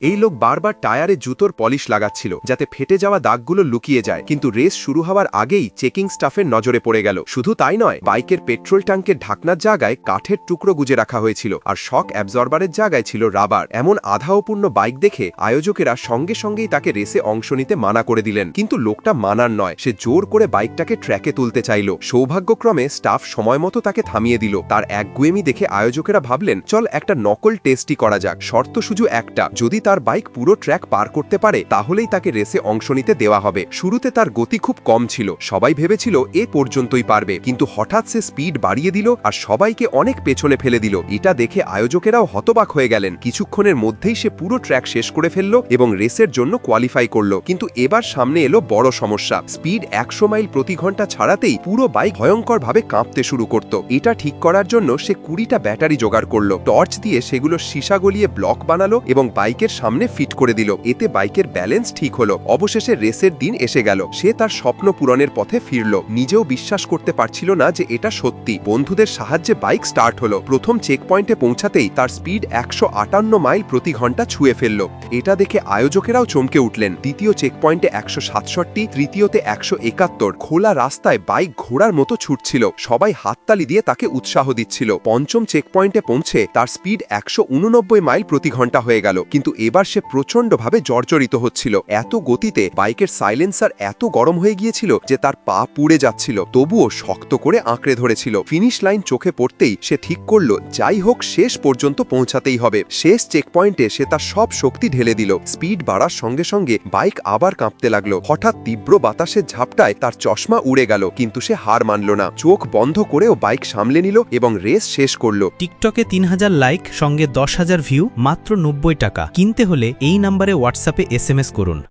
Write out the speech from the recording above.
এই লোক বারবার টায়ারে জুতোর পলিশ লাগাচ্ছিল, যাতে ফেটে যাওয়া দাগগুলো লুকিয়ে যায়, কিন্তু রেস শুরু হওয়ার আগেই চেকিং স্টাফের নজরে পড়ে গেল। শুধু তাই নয়, বাইকের পেট্রোল ট্যাঙ্কের ঢাকনার জায়গায় কাঠের টুকরো গুজে রাখা হয়েছিল, আর শক অ্যাবজর্বারের জায়গায় ছিল রাবার। এমন আধা অপূর্ণ বাইক দেখে আয়োজকেরা সঙ্গে সঙ্গেই তাকে রেসে অংশ নিতে মানা করে দিলেন, কিন্তু লোকটা মানার নয়। সে জোর করে বাইকটাকে ট্র্যাকে তুলতে চাইল। সৌভাগ্যক্রমে স্টাফ সময় মতো তাকে থামিয়ে দিল। তার একগুয়েমি দেখে আয়োজকেরা ভাবলেন, চল একটা নকল টেস্টই করা যাক। শর্ত শুধু একটা, যদি তার বাইক পুরো ট্র্যাক পার করতে পারে, তাহলেই তাকে রেসে অংশ নিতে দেওয়া হবে। শুরুতে তার গতি খুব কম ছিল, সবাই ভেবেছিল এ পর্যন্তই পারবে, কিন্তু হঠাৎ সে স্পিড বাড়িয়ে দিল আর সবাইকে অনেক পেছনে ফেলে দিল। এটা দেখে আয়োজকেরাও হতবাক হয়ে গেলেন। কিছুক্ষণের মধ্যেই সে পুরো ট্র্যাক শেষ করে ফেলল এবং রেসের জন্য কোয়ালিফাই করল। কিন্তু এবার সামনে এলো বড় সমস্যা, স্পিড একশো মাইল প্রতি ঘণ্টা ছাড়াতেই পুরো বাইক ভয়ঙ্করভাবে কাঁপতে শুরু করত। এটা ঠিক করার জন্য সে কুড়িটা ব্যাটারি জোগাড় করল, টর্চ দিয়ে সেগুলো সীসা গলিয়ে ব্লক বানালো এবং বাইকের সামনে ফিট করে দিল। এতে বাইকের ব্যালেন্স ঠিক হলো। অবশেষে রেসের দিন এসে গেল। সে তার স্বপ্ন পূরণের পথে ফিরল। নিজেও বিশ্বাস করতে পারছিল না যে এটা সত্যি। বন্ধুদের সাহায্যে বাইক স্টার্ট হলো। প্রথম চেক পয়েন্টে পৌঁছাতেই তার স্পিড একশো আটান্ন মাইল প্রতি ঘণ্টা ছুঁয়ে ফেলল। এটা দেখে আয়োজকেরাও চমকে উঠলেন। দ্বিতীয় চেক পয়েন্টে একশো সাতষট্টি, তৃতীয়তে একশো একাত্তর। খোলা রাস্তায় বাইক ঘোড়ার মতো ছুটছিল। সবাই হাততালি দিয়ে তাকে উৎসাহ দিচ্ছিল। পঞ্চম চেক পয়েন্টে পৌঁছে তার স্পিড একশো উননব্বই মাইল প্রতি ঘণ্টা হয়ে গেল। কিন্তু এবার সে প্রচণ্ডভাবে জর্জরিত হচ্ছিল। এত গতিতে বাইকের সাইলেন্সার এত গরম হয়ে গিয়েছিল যে তার পা পুড়ে যাচ্ছিল। তবুও শক্ত করে আঁকড়ে ধরেছিল। ফিনিশ লাইন চোখে পড়তেই সে ঠিক করল, যাই হোক, শেষ পর্যন্ত পৌঁছাতেই হবে। শেষ চেক পয়েন্টে সে তার সব শক্তি ঢেলে দিল। স্পিড বাড়ার সঙ্গে সঙ্গে বাইক আবার কাঁপতে লাগল। হঠাৎ তীব্র বাতাসের ঝাপটায় তার চশমা উড়ে গেল, কিন্তু সে হার মানল না। চোখ বন্ধ করেও বাইক সামলে নিল এবং রেস শেষ করল। টিকটকে তিন হাজার লাইক, সঙ্গে দশ হাজার ভিউ, মাত্র নব্বই টাকা। কিনতে হলে এই নাম্বারে হোয়াটসঅ্যাপে এস করুন।